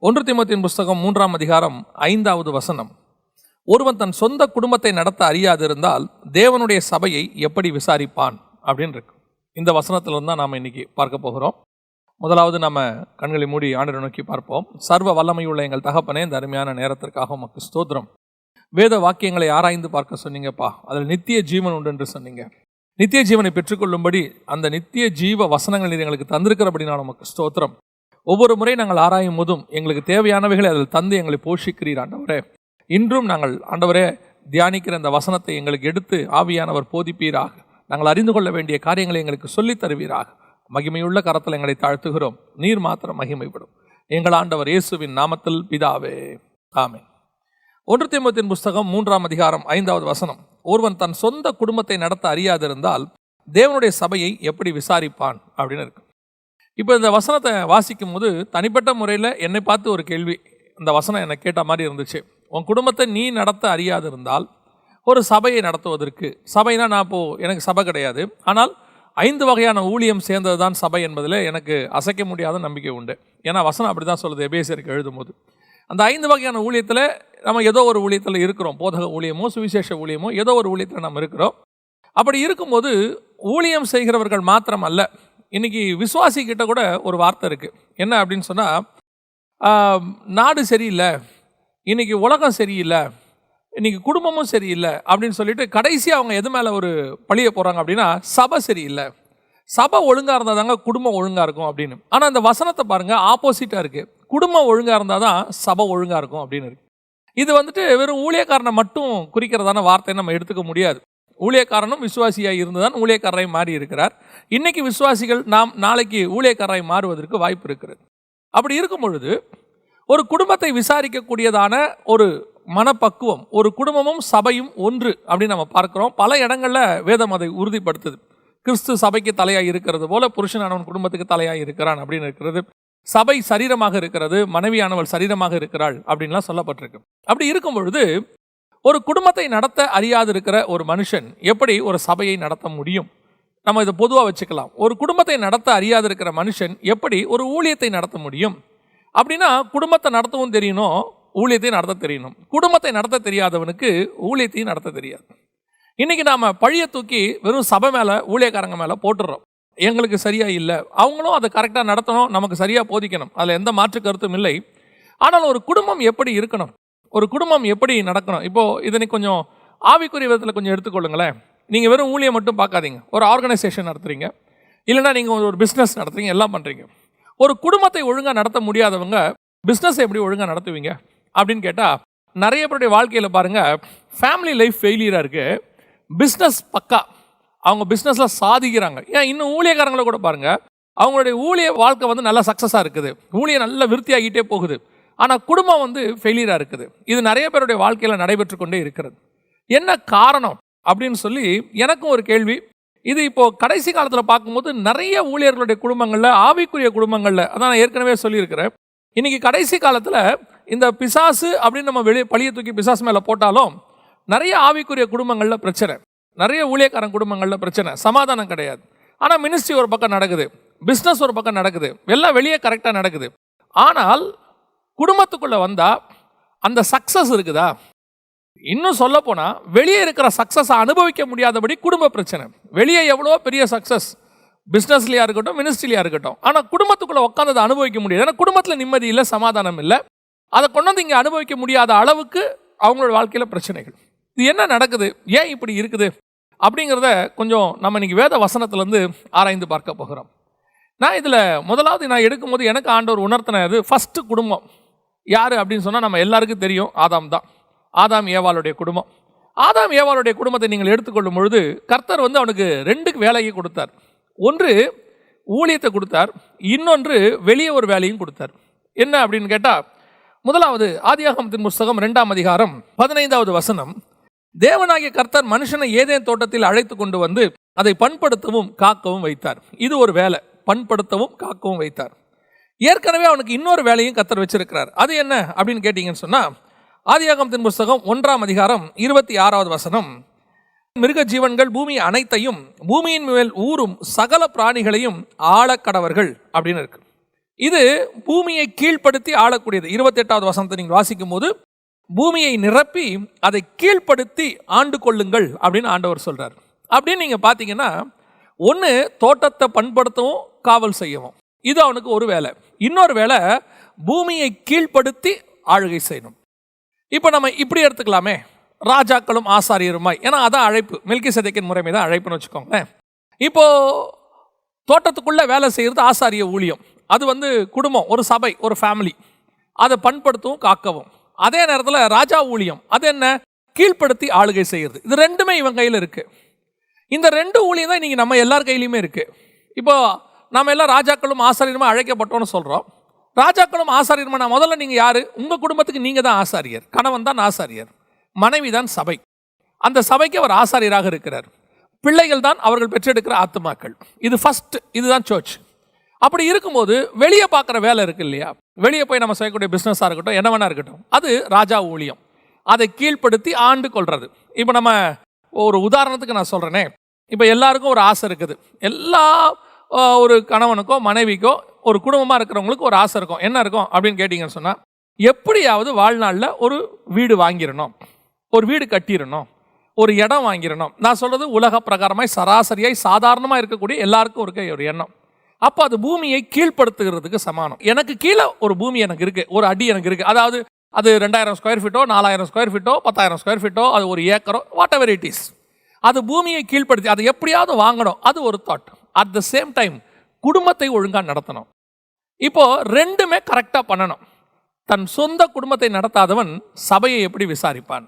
ஒன்று திமுத்தின் புஸ்தகம் மூன்றாம் அதிகாரம் ஐந்தாவது வசனம். ஒருவன் தன் சொந்த குடும்பத்தை நடத்த அறியாதிருந்தால் தேவனுடைய சபையை எப்படி விசாரிப்பான்? அப்படின்னு இருக்கு. இந்த வசனத்திலிருந்து தான் நாம் இன்னைக்கு பார்க்க போகிறோம். முதலாவது நம்ம கண்களை மூடி ஆண்டரை நோக்கி பார்ப்போம். சர்வ வல்லமையுள்ள எங்கள் தகப்பனே இந்த அருமையான நேரத்திற்காக உமக்கு ஸ்தோத்திரம். வேத வாக்கியங்களை ஆராய்ந்து பார்க்க சொன்னீங்கப்பா. அதில் நித்திய ஜீவன் உண்டு என்று சொன்னீங்க. நித்திய ஜீவனை பெற்றுக்கொள்ளும்படி அந்த நித்திய ஜீவ வசனங்கள் நீர் எங்களுக்கு தந்திருக்கிறபடி நான் உமக்கு ஸ்தோத்திரம். ஒவ்வொரு முறை நாங்கள் ஆராயும் போதும் எங்களுக்கு தேவையானவைகளை அதில் தந்து எங்களை போஷிக்கிறீர் ஆண்டவரே. இன்றும் நாங்கள் ஆண்டவரே தியானிக்கிற அந்த வசனத்தை எங்களுக்கு எடுத்து ஆவியானவர் போதிப்பீராக. நாங்கள் அறிந்து கொள்ள வேண்டிய காரியங்களை எங்களுக்கு சொல்லித் தருவீராக. மகிமையுள்ள கரத்தில் எங்களை தாழ்த்துகிறோம். நீர் மாத்திரம் மகிமைப்படும். எங்கள் ஆண்டவர் இயேசுவின் நாமத்தில் பிதாவே. ஆமே ஒன்று திமுத்தின் புஸ்தகம் மூன்றாம் அதிகாரம் ஐந்தாவது வசனம். ஒருவன் தன் சொந்த குடும்பத்தை நடத்த அறியாதிருந்தால் தேவனுடைய சபையை எப்படி விசாரிப்பான்? அப்படின்னு இருக்கு. இப்போ இந்த வசனத்தை வாசிக்கும் போது தனிப்பட்ட முறையில் என்னை பார்த்து ஒரு கேள்வி. இந்த வசனம் என்னை கேட்ட மாதிரி இருந்துச்சு. உன் குடும்பத்தை நீ நடத்த அறியாது இருந்தால் ஒரு சபையை நடத்துவதற்கு. சபைனா நான் இப்போது எனக்கு சபை கிடையாது. ஆனால் ஐந்து வகையான ஊழியம் சேர்ந்தது தான் சபை என்பதில் எனக்கு அசைக்க முடியாத நம்பிக்கை உண்டு. ஏன்னா வசனம் அப்படி தான் சொல்லுது. எபேசியருக்கு எழுதும்போது. அந்த ஐந்து வகையான ஊழியத்தில் நம்ம ஏதோ ஒரு ஊழியத்தில் இருக்கிறோம். போதக ஊழியமோ சுவிசேஷ ஊழியமோ ஏதோ ஒரு ஊழியத்தில் நம்ம இருக்கிறோம். அப்படி இருக்கும்போது ஊழியம் செய்கிறவர்கள் மாத்திரம் அல்ல இன்னைக்கு விசுவாசி கிட்ட கூட ஒரு வார்த்தை இருக்குது என்ன அப்படின்னு சொன்னால் நாடு சரியில்லை இன்னைக்கு உலகம் சரியில்லை இன்றைக்கி குடும்பமும் சரியில்லை அப்படின்னு சொல்லிட்டு கடைசி அவங்க எது மேலே ஒரு பழிய போகிறாங்க அப்படின்னா சபை சரியில்லை. சபை ஒழுங்காக இருந்தால் தாங்க குடும்பம் ஒழுங்காக இருக்கும் அப்படின்னு. ஆனால் அந்த வசனத்தை பாருங்கள் ஆப்போசிட்டாக இருக்குது குடும்பம் ஒழுங்காக இருந்தால் தான் சபை ஒழுங்காக இருக்கும் அப்படின்னு இருக்கு. இது வந்துட்டு வெறும் ஊழியக்காரனை மட்டும் குறிக்கிறதான வார்த்தை நம்ம எடுத்துக்க முடியாது. ஊழியக்காரனும் விசுவாசியாக இருந்துதான் ஊழியக்காரராய் மாறி இருக்கிறார் இன்னைக்கு விசுவாசிகள் நாம் நாளைக்கு ஊழியக்காரராய் மாறுவதற்கு வாய்ப்பு இருக்கிறது. அப்படி இருக்கும் பொழுது ஒரு குடும்பத்தை விசாரிக்கக்கூடியதான ஒரு மனப்பக்குவம் ஒரு குடும்பமும் சபையும் ஒன்று அப்படின்னு நம்ம பார்க்குறோம். பல இடங்களில் வேதம் அதை உறுதிப்படுத்துது. கிறிஸ்து சபைக்கு தலையாக இருக்கிறது போல புருஷனானவன் குடும்பத்துக்கு தலையாக இருக்கிறான் அப்படின்னு இருக்கிறது. சபை சரீரமாக இருக்கிறது மனைவியானவள் சரீரமாக இருக்கிறாள் அப்படின்லாம் சொல்லப்பட்டிருக்கு. அப்படி இருக்கும் பொழுது ஒரு குடும்பத்தை நடத்த அறியாது இருக்கிற ஒரு மனுஷன் எப்படி ஒரு சபையை நடத்த முடியும்? நம்ம இதை பொதுவாக வச்சுக்கலாம். ஒரு குடும்பத்தை நடத்த அறியாது இருக்கிற மனுஷன் எப்படி ஒரு ஊழியத்தை நடத்த முடியும்? அப்படின்னா குடும்பத்தை நடத்தவும் தெரியணும் ஊழியத்தையும் நடத்த தெரியணும். குடும்பத்தை நடத்த தெரியாதவனுக்கு ஊழியத்தையும் நடத்த தெரியாது. இன்னைக்கு நாம் பழியை தூக்கி வெறும் சபை மேலே ஊழியக்காரங்க மேலே போட்டுடுறோம் எங்களுக்கு சரியாக இல்லை. அவங்களும் அதை கரெக்டாக நடத்தணும் நமக்கு சரியாக போதிக்கணும். அதில் எந்த மாற்று கருத்தும் இல்லை. ஆனால் ஒரு குடும்பம் எப்படி இருக்கணும்? ஒரு குடும்பம் எப்படி நடக்கணும்? இப்போது இதனை கொஞ்சம் ஆவிக்குரிய விதத்தில் கொஞ்சம் எடுத்துக்கொள்ளுங்களேன். நீங்கள் வெறும் ஊழியை மட்டும் பார்க்காதீங்க. ஒரு ஆர்கனைசேஷன் நடத்துறீங்க. இல்லைன்னா நீங்கள் ஒரு பிஸ்னஸ் நடத்துறீங்க. எல்லாம் பண்ணுறீங்க ஒரு குடும்பத்தை ஒழுங்காக நடத்த முடியாதவங்க பிஸ்னஸை எப்படி ஒழுங்காக நடத்துவீங்க? அப்படின்னு கேட்டால் நிறைய பேருடைய வாழ்க்கையில் பாருங்கள் ஃபேமிலி லைஃப் ஃபெயிலியராக இருக்குது பிஸ்னஸ் பக்கா. அவங்க பிஸ்னஸில் சாதிக்கிறாங்க. ஏன்? இன்னும் ஊழியக்காரங்களை கூட பாருங்கள் அவங்களுடைய ஊழிய வாழ்க்கை வந்து நல்லா சக்ஸஸாக இருக்குது. ஊழியம் நல்லா விருத்தியாகிட்டே போகுது. ஆனால் குடும்பம் வந்து ஃபெயிலியராக இருக்குது. இது நிறைய பேருடைய வாழ்க்கையில் நடைபெற்று கொண்டே இருக்கிறது. என்ன காரணம் அப்படின்னு சொல்லி எனக்கும் ஒரு கேள்வி. இது இப்போது கடைசி காலத்தில் பார்க்கும்போது நிறைய ஊழியர்களுடைய குடும்பங்களில் ஆவிக்குரிய குடும்பங்களில் அதான் நான் ஏற்கனவே சொல்லியிருக்கிறேன். இன்றைக்கி கடைசி காலத்தில் இந்த பிசாசு அப்படின்னு நம்ம வெளியே பழியை தூக்கி பிசாசு மேலே போட்டாலும் நிறைய ஆவிக்குரிய குடும்பங்களில் பிரச்சனை. நிறைய ஊழியக்காரன் குடும்பங்களில் பிரச்சனை. சமாதானம் கிடையாது. ஆனால் மினிஸ்ட்ரி ஒரு பக்கம் நடக்குது. பிஸ்னஸ் ஒரு பக்கம் நடக்குது. எல்லாம் வெளியே கரெக்டாக நடக்குது. ஆனால் குடும்பத்துக்குள்ளே வந்தால் அந்த சக்ஸஸ் இருக்குதா? இன்னும் சொல்ல போனால் வெளியே இருக்கிற சக்ஸஸை அனுபவிக்க முடியாதபடி குடும்ப பிரச்சனை. வெளியே எவ்வளோ பெரிய சக்ஸஸ் பிஸ்னஸ்லையாக இருக்கட்டும் மினிஸ்ட்ரிலையாக இருக்கட்டும். ஆனால் குடும்பத்துக்குள்ளே உட்காந்து அதை அனுபவிக்க முடியாது ஏன்னா குடும்பத்தில் நிம்மதி இல்லை சமாதானம் இல்லை. அதை கொண்டு வந்து இங்கே அனுபவிக்க முடியாத அளவுக்கு அவங்களோட வாழ்க்கையில் பிரச்சனைகள். இது என்ன நடக்குது? ஏன் இப்படி இருக்குது? அப்படிங்கிறத கொஞ்சம் நம்ம இன்னைக்கு வேத வசனத்துலேருந்து ஆராய்ந்து பார்க்க போகிறோம். நான் இதில் முதலாவது நான் எடுக்கும்போது எனக்கு ஆண்டவர் உணர்த்தினது ஃபஸ்ட்டு குடும்பம். யார் அப்படின்னு சொன்னால் நம்ம எல்லாருக்கும் தெரியும். ஆதாம் தான். ஆதாம் ஏவாளுடைய குடும்பம். ஆதாம் ஏவாளுடைய குடும்பத்தை நீங்கள் எடுத்துக்கொள்ளும் பொழுது கர்த்தர் வந்து அவனுக்கு ரெண்டுக்கு வேலையை கொடுத்தார். ஒன்று ஊழியத்தை கொடுத்தார். இன்னொன்று வெளியே ஒரு வேலையும் கொடுத்தார். என்ன அப்படின்னு கேட்டால் முதலாவது ஆதியாகமத்தின் புஸ்தகம் ரெண்டாம் அதிகாரம் பதினைந்தாவது வசனம். தேவனாகிய கர்த்தர் மனுஷனை ஏதேன் தோட்டத்தில் அழைத்து கொண்டு வந்து அதை பண்படுத்தவும் காக்கவும் வைத்தார். இது ஒரு வேலை. பண்படுத்தவும் காக்கவும் வைத்தார். ஏற்கனவே அவனுக்கு இன்னொரு வேலையும் கத்தர் வச்சிருக்கிறார். அது என்ன அப்படின்னு கேட்டீங்கன்னு சொன்னால் ஆதியாகமத்தின் புஸ்தகம் ஒன்றாம் அதிகாரம் இருபத்தி ஆறாவது வசனம். மிருக ஜீவன்கள் பூமி அனைத்தையும் பூமியின் மேல் ஊறும் சகல பிராணிகளையும் ஆழக்கடவர்கள் அப்படின்னு இருக்கு. இது பூமியை கீழ்ப்படுத்தி ஆளக்கூடியது. இருபத்தெட்டாவது வசனத்தை நீங்கள் வாசிக்கும் போது பூமியை நிரப்பி அதை கீழ்ப்படுத்தி ஆண்டு கொள்ளுங்கள் அப்படின்னு ஆண்டவர் சொல்கிறார் அப்படின்னு நீங்கள் பார்த்தீங்கன்னா ஒன்று தோட்டத்தை பண்படுத்தவும் காவல் செய்யவும். இது அவனுக்கு ஒரு வேலை. இன்னொரு வேலை பூமியை கீழ்ப்படுத்தி ஆளுகை செய்யணும். இப்போ நம்ம இப்படி எடுத்துக்கலாமே. ராஜாக்களும் ஆசாரியருமாய். ஏன்னா அதான் அழைப்பு. மில்கி சதைக்கின் முறைமை தான் அழைப்புன்னு வச்சுக்கோங்களேன். இப்போது தோட்டத்துக்குள்ளே வேலை செய்கிறது ஆசாரிய ஊழியம். அது வந்து குடும்பம் ஒரு சபை ஒரு ஃபேமிலி அதை பண்படுத்தவும் காக்கவும். அதே நேரத்தில் ராஜா ஊழியம். அது என்ன? கீழ்ப்படுத்தி ஆளுகை செய்கிறது இது ரெண்டுமே இவன் கையில் இருக்குது இந்த ரெண்டு ஊழியம் தான் இன்னைக்கு நம்ம எல்லார் கையிலையுமே இருக்குது இப்போது நம்ம எல்லாம் ராஜாக்களும் ஆசாரியருமா அழைக்கப்பட்டோம்னு சொல்கிறோம் ராஜாக்களும் ஆசாரியருமா? நான் முதல்ல நீங்கள் யார்? உங்கள் குடும்பத்துக்கு நீங்கள் தான் ஆசாரியர். கணவன் தான் ஆசாரியர். மனைவி தான் சபை. அந்த சபைக்கு அவர் ஆசாரியராக இருக்கிறார். பிள்ளைகள் தான் அவர்கள் பெற்றெடுக்கிற ஆத்மாக்கள் இது ஃபஸ்ட் இதுதான் சர்ச் அப்படி இருக்கும்போது வெளியே பார்க்குற வேலை இருக்கு இல்லையா? வெளியே போய் நம்ம செய்யக்கூடிய பிஸ்னஸாக இருக்கட்டும் என்ன வேணா இருக்கட்டும். அது ராஜா ஊழியம். அதை கீழ்ப்படுத்தி ஆண்டு கொள்வது இப்போ நம்ம ஒரு உதாரணத்துக்கு நான் சொல்கிறேனே இப்போ எல்லாருக்கும் ஒரு ஆசை இருக்குது. எல்லா ஒரு கணவனுக்கோ மனைவிக்கோ ஒரு குடும்பமாக இருக்கிறவங்களுக்கு ஒரு ஆசை இருக்கும். என்ன இருக்கும் அப்படின்னு கேட்டிங்கன்னு சொன்னால் எப்படியாவது வாழ்நாளில் ஒரு வீடு வாங்கிடணும். ஒரு வீடு கட்டிடணும். ஒரு இடம் வாங்கிடணும். நான் சொல்கிறது உலக பிரகாரமாய் சராசரியாய் சாதாரணமாக இருக்கக்கூடிய எல்லாருக்கும் இருக்க ஒரு எண்ணம். அப்போ அது பூமியை கீழ்ப்படுத்துகிறதுக்கு சமானம். எனக்கு கீழே ஒரு பூமி எனக்கு இருக்குது ஒரு அடி எனக்கு இருக்குது அதாவது அது ரெண்டாயிரம் ஸ்கொயர் ஃபீட்டோ நாலாயிரம் ஸ்கொயர் ஃபீட்டோ பத்தாயிரம் ஸ்கொயர் ஃபீட்டோ அது ஒரு ஏக்கரோ வாட் எவர் இட் இஸ் அது பூமியை கீழ்ப்படுத்தி அதை எப்படியாவது வாங்கணும். அது ஒரு that at the same time குடும்பத்தை ஒழுங்காக நடத்தணும். இப்போ ரெண்டுமே கரெக்டாக பண்ணணும். தன் சொந்த குடும்பத்தை நடத்தாதவன் சபையை எப்படி விசாரிப்பான்?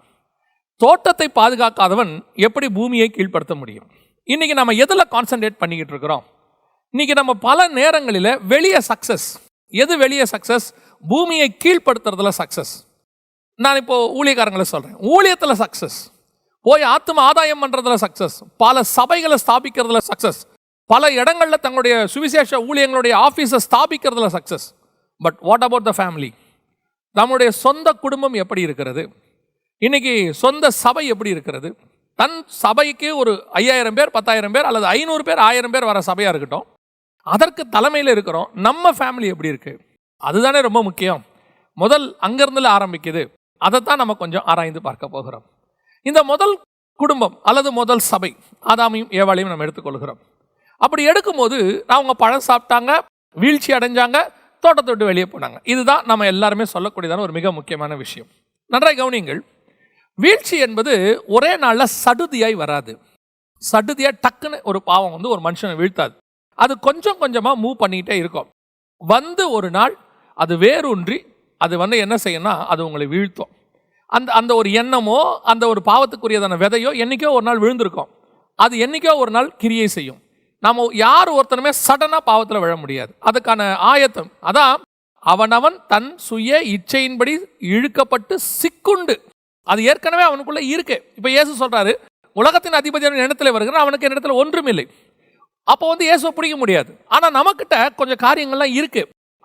தோட்டத்தை பாதுகாக்காதவன் எப்படி பூமியை கீழ்ப்படுத்த முடியும்? இன்றைக்கி நம்ம எதில் கான்சென்ட்ரேட் பண்ணிக்கிட்டு இருக்கிறோம்? இன்றைக்கி நம்ம பல நேரங்களில் வெளியே சக்ஸஸ் எது வெளியே சக்ஸஸ் பூமியை கீழ்ப்படுத்துறதுல சக்ஸஸ் நான் இப்போ ஊழியக்காரங்களை சொல்கிறேன் ஊழியத்தில் சக்ஸஸ் போய் ஆத்ம ஆதாயம் பண்ணுறதுல சக்ஸஸ் பல சபைகளை ஸ்தாபிக்கிறதுல சக்ஸஸ் பல இடங்களில் தங்களுடைய சுவிசேஷ ஊழியங்களுடைய ஆஃபீஸை ஸ்தாபிக்கிறதுல success but what about the family நம்முடைய சொந்த குடும்பம் எப்படி இருக்கிறது? இன்னைக்கு சொந்த சபை எப்படி இருக்கிறது? தன் சபைக்கு ஒரு ஐயாயிரம் பேர் பத்தாயிரம் பேர் அல்லது ஐநூறு பேர் ஆயிரம் பேர் வர சபையாக இருக்கட்டும். அதற்கு தலைமையில் இருக்கிறோம். நம்ம ஃபேமிலி எப்படி இருக்குது அதுதானே ரொம்ப முக்கியம். முதல் அங்கேருந்துல ஆரம்பிக்குது. அதைத்தான் நம்ம கொஞ்சம் ஆராய்ந்து பார்க்க போகிறோம். இந்த முதல் குடும்பம் அல்லது முதல் சபை ஆதாமையும் ஏவாளையும் நம்ம எடுத்துக்கொள்கிறோம். அப்படி எடுக்கும்போது அவங்க பழம் சாப்பிட்டாங்க வீழ்ச்சி அடைஞ்சாங்க தோட்டத்தை விட்டு வெளியே போனாங்க. இதுதான் நம்ம எல்லாருமே சொல்லக்கூடியதான ஒரு மிக முக்கியமான விஷயம். நன்றாய் கவனியுங்கள் வீழ்ச்சி என்பது ஒரே நாளில் சடுதியாய் வராது. சடுதியாக டக்குன்னு ஒரு பாவம் வந்து ஒரு மனுஷனை வீழ்த்தாது. அது கொஞ்சம் கொஞ்சமாக மூவ் பண்ணிக்கிட்டே இருக்கும். வந்து ஒரு நாள் அது வேரூன்றி அது வந்து என்ன செய்யணும்னா அது உங்களை வீழ்த்தும். அந்த அந்த ஒரு எண்ணமோ அந்த ஒரு பாவத்துக்குரியதான விதையோ என்றைக்கோ ஒரு நாள் விழுந்திருக்கும். அது என்னைக்கோ ஒரு நாள் கிரியை செய்யும். நம்ம யார் ஒருத்தனுமே சடனாக பாவத்தில் விழ முடியாது. அதுக்கான ஆயத்தம் அதான் அவனவன் தன் சுய இச்சையின்படி இழுக்கப்பட்டு சிக்குண்டு. அது ஏற்கனவே அவனுக்குள்ள இருக்கு. இப்போ இயேசு சொல்றாரு உலகத்தின் அதிபதியான இடத்துல வருகிறான் அவனுக்கு இடத்துல ஒன்றும் இல்லை அப்போ வந்து இயேசுவை பிடிக்க முடியாது. ஆனால் நமக்கிட்ட கொஞ்சம் காரியங்கள்லாம் இருக்கு.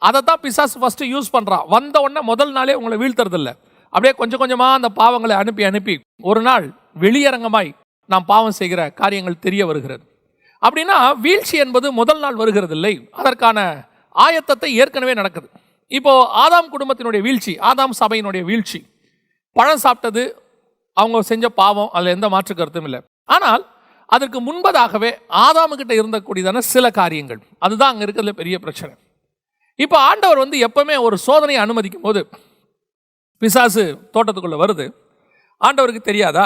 அதை தான் பிசாசு ஃபஸ்ட்டு யூஸ் பண்ணுறான் வந்த உடனே முதல் நாளே உங்களை வீழ்த்துறதில்ல. அப்படியே கொஞ்சம் கொஞ்சமாக அந்த பாவங்களை அனுப்பி அனுப்பி ஒரு நாள் வெளியரங்கமாய் நாம் பாவம் செய்கிற காரியங்கள் தெரிய வருகிறது. அப்படின்னா வீழ்ச்சி என்பது முதல் நாள் வருகிறது இல்லை அதற்கான ஆயத்தத்தை ஏற்கனவே நடக்குது. இப்போ ஆதாம் குடும்பத்தினுடைய வீழ்ச்சி ஆதாம் சபையினுடைய வீழ்ச்சி. பழம் சாப்பிட்டது அவங்க செஞ்ச பாவம் அதில் எந்த மாற்று கருத்தும் இல்லை. ஆனால் அதற்கு முன்பதாகவே ஆதாமுக்கிட்ட இருந்தக்கூடியதான சில காரியங்கள். அதுதான் அங்கே இருக்கிறதுல பெரிய பிரச்சனை. இப்போ ஆண்டவர் வந்து எப்பவுமே ஒரு சோதனையை அனுமதிக்கும் போது பிசாசு தோட்டத்துக்குள்ளே வருது. ஆண்டவருக்கு தெரியாதா?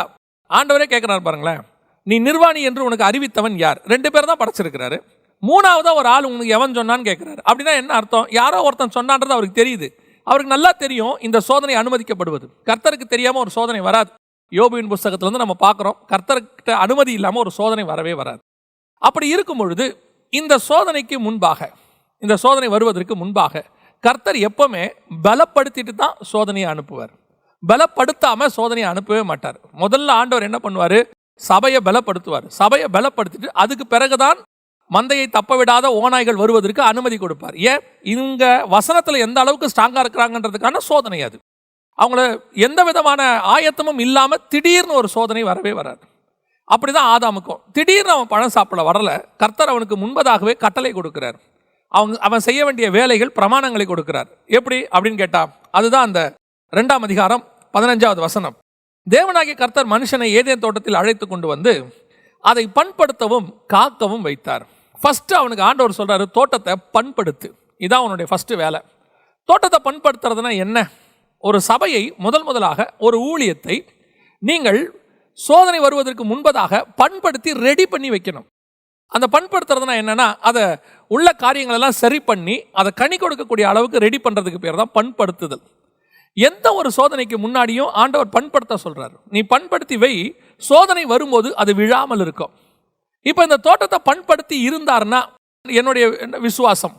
ஆண்டவரே கேட்குறாரு பாருங்களேன். நீ நிர்வாணி என்று உனக்கு அறிவித்தவன் யார்? ரெண்டு பேர் தான் படைச்சிருக்கிறாரு. மூணாவதா ஒரு ஆள் உனக்கு எவன் சொன்னான்னு கேட்குறாரு அப்படின்னா என்ன அர்த்தம்? யாரோ ஒருத்தன் சொன்னான்றது அவருக்கு தெரியுது. அவருக்கு நல்லா தெரியும் இந்த சோதனை அனுமதிக்கப்படுவது. கர்த்தருக்கு தெரியாமல் ஒரு சோதனை வராது. யோபுவின் புஸ்தகத்துலேருந்து நம்ம பார்க்குறோம் கர்த்தர்கிட்ட அனுமதி இல்லாமல் ஒரு சோதனை வரவே வராது. அப்படி இருக்கும் பொழுது இந்த சோதனைக்கு முன்பாக இந்த சோதனை வருவதற்கு முன்பாக கர்த்தர் எப்பவுமே பலப்படுத்திட்டு தான் சோதனையை அனுப்புவார். பலப்படுத்தாமல் சோதனையை அனுப்பவே மாட்டார். முதல்ல ஆண்டவர் என்ன பண்ணுவார்? சபையை பலப்படுத்துவார். சபையை பலப்படுத்திட்டு அதுக்கு பிறகுதான் மந்தையை தப்ப விடாத ஓநாய்கள் வருவதற்கு அனுமதி கொடுப்பார். ஏன்? இங்க வசனத்தில் எந்த அளவுக்கு ஸ்ட்ராங்காக இருக்கிறாங்கன்றதுக்கான சோதனை அது. அவங்கள எந்த விதமான ஆயத்தமும் இல்லாமல் திடீர்னு ஒரு சோதனை வரவே வராது. அப்படிதான் ஆதாமுக்கும். திடீர்னு அவன் பழம் சாப்பிட வரல. கர்த்தர் அவனுக்கு முன்பதாகவே கட்டளை கொடுக்கிறார். அவங்க அவன் செய்ய வேண்டிய வேலைகள் பிரமாணங்களை கொடுக்கிறார். எப்படி? அப்படின்னு கேட்டா அதுதான் அந்த ரெண்டாம் அதிகாரம் பதினஞ்சாவது வசனம். தேவனாகிய கர்த்தர் மனுஷனை ஏதேன் தோட்டத்தில் அழைத்து கொண்டு வந்து அதை பண்படுத்தவும் காக்கவும் வைத்தார். ஃபஸ்ட்டு அவனுக்கு ஆண்டவர் சொல்கிறாரு தோட்டத்தை பண்படுத்து. இதான் அவனுடைய ஃபஸ்ட்டு வேலை. தோட்டத்தை பண்படுத்துறதுனா என்ன? ஒரு சபையை முதல் முதலாக ஒரு ஊழியத்தை நீங்கள் சோதனை வருவதற்கு முன்பதாக பண்படுத்தி ரெடி பண்ணி வைக்கணும். அந்த பண்படுத்துறதுனா என்னன்னா அதை உள்ள காரியங்களெல்லாம் சரி பண்ணி அதை கனி கொடுக்கக்கூடிய அளவுக்கு ரெடி பண்ணுறதுக்கு பேர் தான் பண்படுத்துதல். எந்த ஒரு சோதனைக்கு முன்னாடியும் ஆண்டவர் பண்படுத்த சொல்கிறார் நீ பண்படுத்தி வை. சோதனை வரும்போது அது விழாமல் இருக்கும். இப்போ இந்த தோட்டத்தை பண்படுத்தி இருந்தார்னா என்னுடைய விசுவாசம்.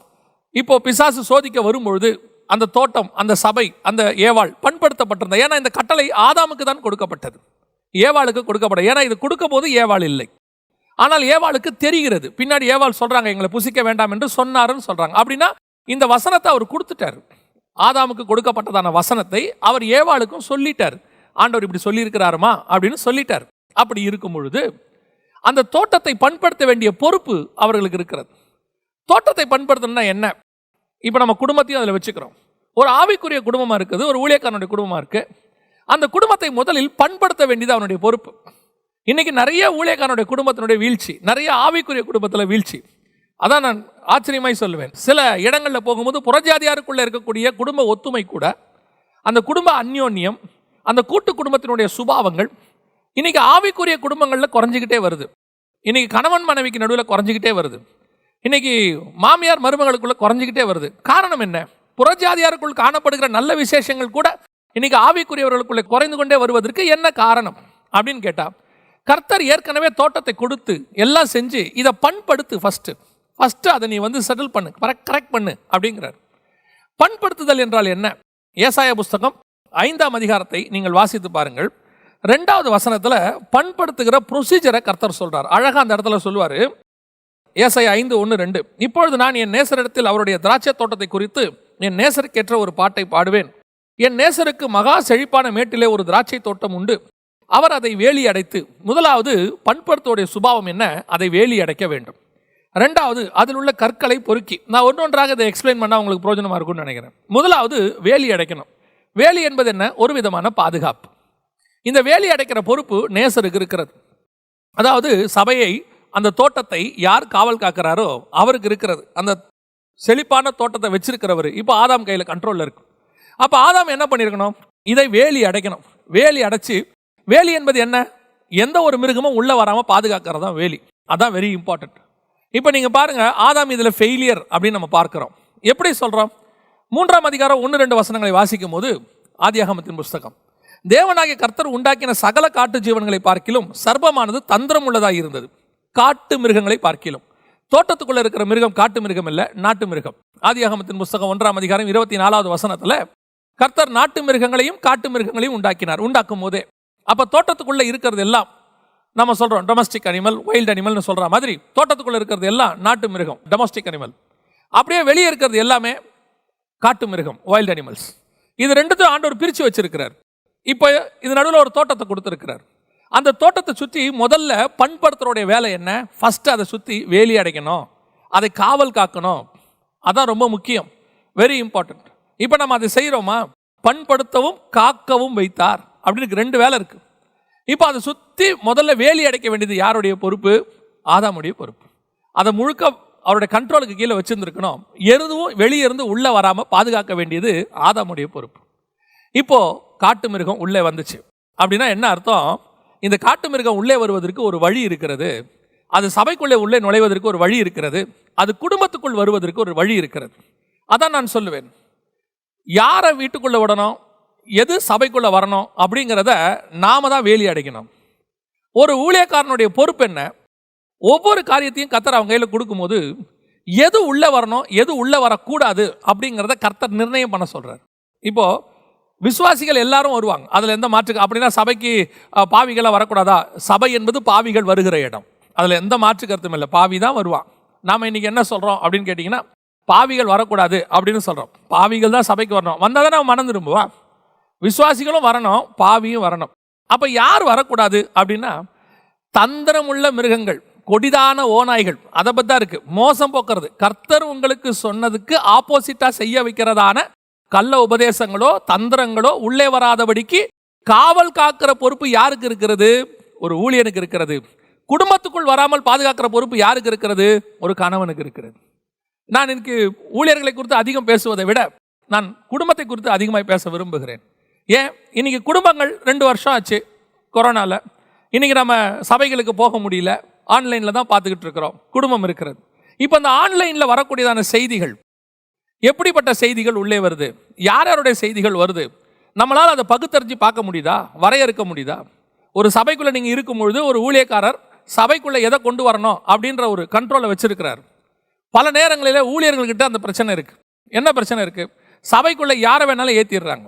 இப்போ பிசாசு சோதிக்க வரும்பொழுது அந்த தோட்டம் அந்த சபை அந்த ஏவாள் பண்படுத்தப்பட்டிருந்த ஏன்னா இந்த கட்டளை ஆதாமுக்கு தான் கொடுக்கப்பட்டது. ஏவாளுக்கு கொடுக்கப்பட ஏன்னா இது கொடுக்க போது ஏவாள் இல்லை. ஆனால் ஏவாளுக்கு தெரிகிறது. பின்னாடி ஏவாள் சொல்கிறாங்க எங்களை புசிக்க வேண்டாம் என்று சொன்னாருன்னு சொல்கிறாங்க அப்படின்னா இந்த வசனத்தை அவர் கொடுத்துட்டாரு. ஆதாமுக்கு கொடுக்கப்பட்டதான வசனத்தை அவர் ஏவாளுக்கும் சொல்லிட்டார். ஆண்டவர் இப்படி சொல்லியிருக்கிறாருமா? அப்படின்னு சொல்லிட்டார். அப்படி இருக்கும் பொழுது அந்த தோட்டத்தை பண்படுத்த வேண்டிய பொறுப்பு அவர்களுக்கு இருக்கிறது. தோட்டத்தை பண்படுத்தணும்னா என்ன? இப்போ நம்ம குடும்பத்தையும் அதில் வச்சுக்கிறோம். ஒரு ஆவிக்குரிய குடும்பமாக இருக்குது ஒரு ஊழியக்காரனுடைய குடும்பமாக இருக்குது அந்த குடும்பத்தை முதலில் பண்படுத்த வேண்டியது அவனுடைய பொறுப்பு. இன்னைக்கு நிறைய ஊழியக்காரனுடைய குடும்பத்தினுடைய வீழ்ச்சி நிறைய ஆவிக்குரிய குடும்பத்தில் வீழ்ச்சி. அதான் நான் ஆச்சரியமாய் சொல்லுவேன். சில இடங்களில் போகும்போது புறஜாதியாருக்குள்ளே இருக்கக்கூடிய குடும்ப ஒத்துமை கூட அந்த குடும்ப அந்யோன்யம் அந்த கூட்டு குடும்பத்தினுடைய சுபாவங்கள் இன்றைக்கி ஆவிக்குரிய குடும்பங்களில் குறைஞ்சிக்கிட்டே வருது. இன்றைக்கி கணவன் மனைவிக்கு நடுவில் குறைஞ்சிக்கிட்டே வருது. இன்னைக்கு மாமியார் மருமகளுக்குள்ளே குறைஞ்சிக்கிட்டே வருது. காரணம் என்ன? புறஜாதியாருக்குள் காணப்படுகிற நல்ல விசேஷங்கள் கூட இன்றைக்கி ஆவிக்குரியவர்களுக்குள்ளே குறைந்து கொண்டே வருவதற்கு என்ன காரணம்? அப்படின்னு கேட்டால் கர்த்தர் ஏற்கனவே தோட்டத்தை கொடுத்து எல்லாம் செஞ்சு இதை பண்படுத்து ஃபஸ்ட்டு ஃபஸ்ட்டு அதை நீ வந்து செட்டில் பண்ணு. கரெக்ட் பண்ணு அப்படிங்கிறார். பண்படுத்துதல் என்றால் என்ன? ஏசாய புஸ்தகம் ஐந்தாம் அதிகாரத்தை நீங்கள் வாசித்து பாருங்கள். ரெண்டாவது வசனத்தில் பண்படுத்துகிற ப்ரொசீஜரை கர்த்தர் சொல்கிறார் அழகாக அந்த இடத்துல சொல்லுவார். ஏசை ஐந்து ஒன்று ரெண்டு. இப்பொழுது நான் என் நேசரிடத்தில் அவருடைய திராட்சை தோட்டத்தை குறித்து என் நேசருக்கேற்ற ஒரு பாட்டை பாடுவேன். என் நேசருக்கு மகா செழிப்பான மேட்டிலே ஒரு திராட்சை தோட்டம் உண்டு. அவர் அதை வேலி அடைத்து முதலாவது பண்படுத்தோடைய சுபாவம் என்ன? அதை வேலி அடைக்க வேண்டும். ரெண்டாவது அதில் உள்ள கற்களை பொறுக்கி. நான் ஒன்று ஒன்றாக இதை எக்ஸ்பிளைன் பண்ணால் உங்களுக்கு பிரோஜனமாக இருக்கும்னு நினைக்கிறேன். முதலாவது வேலி அடைக்கணும். வேலி என்பது என்ன? ஒரு விதமான பாதுகாப்பு. இந்த வேலி அடைக்கிற பொறுப்பு நேசருக்கு இருக்கிறது. அதாவது சபையை அந்த தோட்டத்தை யார் காவல் காக்கிறாரோ அவருக்கு இருக்கிறது. அந்த செழிப்பான தோட்டத்தை வச்சிருக்கிறவர். இப்போ ஆதாம் கையில் கண்ட்ரோலில் இருக்கு. அப்போ ஆதாம் என்ன பண்ணியிருக்கணும் இதை வேலி அடைக்கணும். வேலி அடைச்சி வேலி என்பது என்ன? எந்த ஒரு மிருகமும் உள்ளே வராமல் பாதுகாக்கிறது தான் வேலி. அதான் வெரி இம்பார்ட்டன்ட் இப்போ நீங்கள் பாருங்க ஆதாம் இதில் ஃபெயிலியர் அப்படின்னு நம்ம பார்க்குறோம். எப்படி சொல்கிறோம் மூன்றாம் அதிகாரம் ஒன்று ரெண்டு வசனங்களை வாசிக்கும் போது ஆதியாகமத்தின் புஸ்தகம். தேவனாகிய கர்த்தர் உண்டாக்கின சகல காட்டு ஜீவன்களை பார்க்கிலும் சர்பமானது தந்திரம் உள்ளதாக இருந்தது. காட்டு மிருகங்களை பார்க்கிலும். தோட்டத்துக்குள்ளே இருக்கிற மிருகம் காட்டு மிருகம் இல்லை நாட்டு மிருகம். ஆதியாகமத்தின் புஸ்தகம் ஒன்றாம் அதிகாரம் இருபத்தி நாலாவது வசனத்தில் கர்த்தர் நாட்டு மிருகங்களையும் காட்டு மிருகங்களையும் உண்டாக்கினார் உண்டாக்கும் போதே. அப்போ தோட்டத்துக்குள்ளே இருக்கிறது எல்லாம் நம்ம சொல்கிறோம் டொமஸ்டிக் அனிமல் வைல்ட் அனிமல்னு சொல்கிற மாதிரி தோட்டத்துக்குள்ளே இருக்கிறது எல்லாம் நாட்டு மிருகம் டொமஸ்டிக் அனிமல் அப்படியே வெளியே இருக்கிறது எல்லாமே காட்டு மிருகம் வைல்டு அனிமல்ஸ் இது ரெண்டுத்தையும் ஆண்டவர் பிரித்து வச்சிருக்கிறார். இப்போ இது நடுவில் ஒரு தோட்டத்தை கொடுத்துருக்கிறார். அந்த தோட்டத்தை சுற்றி முதல்ல பண்படுத்துறோடைய வேலை என்ன? ஃபஸ்ட்டு அதை சுற்றி வேலி அடைக்கணும். அதை காவல் காக்கணும். அதான் ரொம்ப முக்கியம். வெரி இம்பார்ட்டண்ட் இப்போ நம்ம அதை செய்கிறோமா பண்படுத்தவும் காக்கவும் வைத்தார். அப்படின்னு ரெண்டு வேலை இருக்குது இப்போ அதை சுற்றி முதல்ல வேலி அடைக்க வேண்டியது யாருடைய பொறுப்பு? ஆதாமுடைய பொறுப்பு. அதை முழுக்க அவருடைய கண்ட்ரோலுக்கு கீழே வச்சுருந்துருக்கணும். எதுவும் வெளியே இருந்து உள்ளே வராமல் பாதுகாக்க வேண்டியது ஆதாமுடைய பொறுப்பு. இப்போ காட்டு மிருகம் உள்ளே வந்துச்சு. அப்படின்னா என்ன அர்த்தம்? இந்த காட்டு மிருகம் உள்ளே வருவதற்கு ஒரு வழி இருக்கிறது. அது சபைக்குள்ளே உள்ளே நுழைவதற்கு ஒரு வழி இருக்கிறது. அது குடும்பத்துக்குள் வருவதற்கு ஒரு வழி இருக்கிறது. அதான் நான் சொல்லுவேன். யாரை வீட்டுக்குள்ளே விடணும்? எது சபைக்குள்ளே வரணும் அப்படிங்கிறத நாம தான் வேலி அடைக்கணும். ஒரு ஊழியக்காரனுடைய பொறுப்பு என்ன? ஒவ்வொரு காரியத்தையும் கத்தர் அவங்க கையில் கொடுக்கும்போது எது உள்ளே வரணும் எது உள்ளே வரக்கூடாது அப்படிங்கிறத கர்த்தர் நிர்ணயம் பண்ண சொல்கிறார் இப்போது விசுவாசிகள் எல்லாரும் வருவாங்க. அதில் எந்த மாற்று அப்படின்னா சபைக்கு பாவிகளாக வரக்கூடாதா? சபை என்பது பாவிகள் வருகிற இடம். அதில் எந்த மாற்று கருத்தும் இல்லை. பாவி தான் வருவான். நாம் இன்னைக்கு என்ன சொல்கிறோம் அப்படின்னு கேட்டிங்கன்னா பாவிகள் வரக்கூடாது அப்படின்னு சொல்கிறோம் பாவிகள் தான் சபைக்கு வரணும். வந்தால் தான் நம்ம மனம் திரும்புவான். விசுவாசிகளும் வரணும் பாவியும் வரணும். அப்போ யார் வரக்கூடாது அப்படின்னா தந்திரமுள்ள மிருகங்கள் கொடிதான ஓநாய்கள் அதை பற்றி தான் இருக்கு. மோசம் போக்குறது. கர்த்தர் உங்களுக்கு சொன்னதுக்கு ஆப்போசிட்டாக செய்ய வைக்கிறதான கள்ள உபதேசங்களோ தந்திரங்களோ உள்ளே வராதபடிக்கு காவல் காக்கிற பொறுப்பு யாருக்கு இருக்கிறது? ஒரு ஊழியனுக்கு இருக்கிறது. குடும்பத்துக்குள் வராமல் பாதுகாக்கிற பொறுப்பு யாருக்கு இருக்கிறது? ஒரு கணவனுக்கு இருக்கிறது. நான் எனக்கு ஊழியர்களை குறித்து அதிகம் பேசுவதை விட நான் குடும்பத்தை குறித்து அதிகமாக பேச விரும்புகிறேன். ஏன்? இன்றைக்கி குடும்பங்கள் ரெண்டு வருஷம் ஆச்சு கொரோனாவில் இன்றைக்கி நம்ம சபைகளுக்கு போக முடியல. ஆன்லைனில் தான் பார்த்துக்கிட்டு இருக்கிறோம். குடும்பம் இருக்கிறது. இப்போ அந்த ஆன்லைனில் வரக்கூடியதான செய்திகள். எப்படிப்பட்ட செய்திகள் உள்ளே வருது? யார் யாருடைய செய்திகள் வருது? நம்மளால் அதை பகுத்தறிஞ்சு பார்க்க முடியுதா? வரையறுக்க முடியுதா? ஒரு சபைக்குள்ளே நீங்கள் இருக்கும் பொழுது ஒரு ஊழியக்காரர் சபைக்குள்ளே எதை கொண்டு வரணும் அப்படின்ற ஒரு கண்ட்ரோலை வச்சுருக்கிறார். பல நேரங்களில் ஊழியர்கள்கிட்ட அந்த பிரச்சனை இருக்குது என்ன பிரச்சனை இருக்குது சபைக்குள்ளே யாரை வேணாலும் ஏற்றிடுறாங்க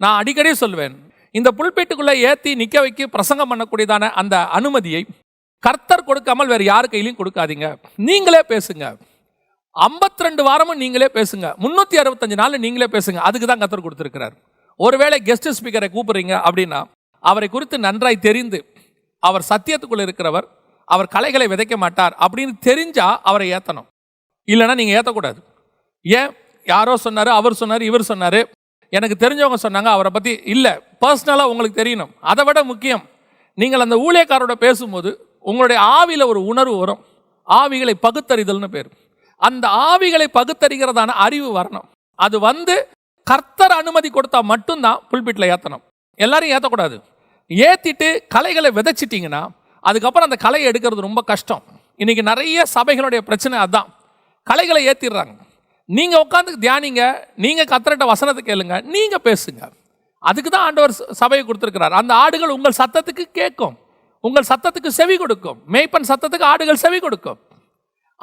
நான் அடிக்கடி சொல்வேன் இந்த புல்பீட்டுக்குள்ளே ஏற்றி நிற்க வைக்க பிரசங்கம் பண்ணக்கூடியதான அந்த அனுமதியை கர்த்தர் கொடுக்காமல் வேறு யார் கையிலையும் கொடுக்காதீங்க. நீங்களே பேசுங்க. 52 ரெண்டு வாரமும் நீங்களே பேசுங்க. முந்நூற்றி அறுபத்தஞ்சு நாள் நீங்களே பேசுங்க. அதுக்கு தான் கத்தர் கொடுத்துருக்கிறார். ஒருவேளை கெஸ்ட் ஸ்பீக்கரை கூப்பிடுறீங்க அப்படின்னா அவரை குறித்து நன்றாய் தெரிந்து அவர் சத்தியத்துக்குள்ள இருக்கிறவர் அவர் கலைகளை விதைக்க மாட்டார் அப்படின்னு தெரிஞ்சால் அவரை ஏற்றணும் இல்லைன்னா நீங்கள் ஏற்றக்கூடாது ஏன்? யாரோ சொன்னார் அவர் சொன்னார் இவர் சொன்னார் எனக்கு தெரிஞ்சவங்க சொன்னாங்க அவரை பற்றி இல்லை. பர்சனலாக உங்களுக்கு தெரியணும். அதை விட முக்கியம் நீங்கள் அந்த ஊழியக்காரோட பேசும்போது உங்களுடைய ஆவியில் ஒரு உணர்வு வரும். ஆவிகளை பகுத்தறிதல்னு பேர். அந்த ஆவிகளை பகுத்தறிகிறதான அறிவு வரணும். அது வந்து கர்த்தர் அனுமதி கொடுத்தா மட்டும்தான் புல்பிட்டில் ஏற்றணும் எல்லாரையும் ஏற்றக்கூடாது ஏற்றிட்டு கலைகளை விதைச்சிட்டிங்கன்னா அதுக்கப்புறம் அந்த கலையை எடுக்கிறது ரொம்ப கஷ்டம். இன்றைக்கி நிறைய சபைகளுடைய பிரச்சனை அதுதான் கலைகளை ஏற்றிடுறாங்க நீங்கள் உட்காந்து தியானிங்க நீங்கள் கத்திரட்ட வசனத்தை கேளுங்க நீங்கள் பேசுங்க. அதுக்கு தான் ஆண்டவர் சபையை கொடுத்துருக்கிறார். அந்த ஆடுகள் உங்கள் சத்தத்துக்கு கேட்கும். உங்கள் சத்தத்துக்கு செவி கொடுக்கும். மேய்ப்பன் சத்தத்துக்கு ஆடுகள் செவி கொடுக்கும்.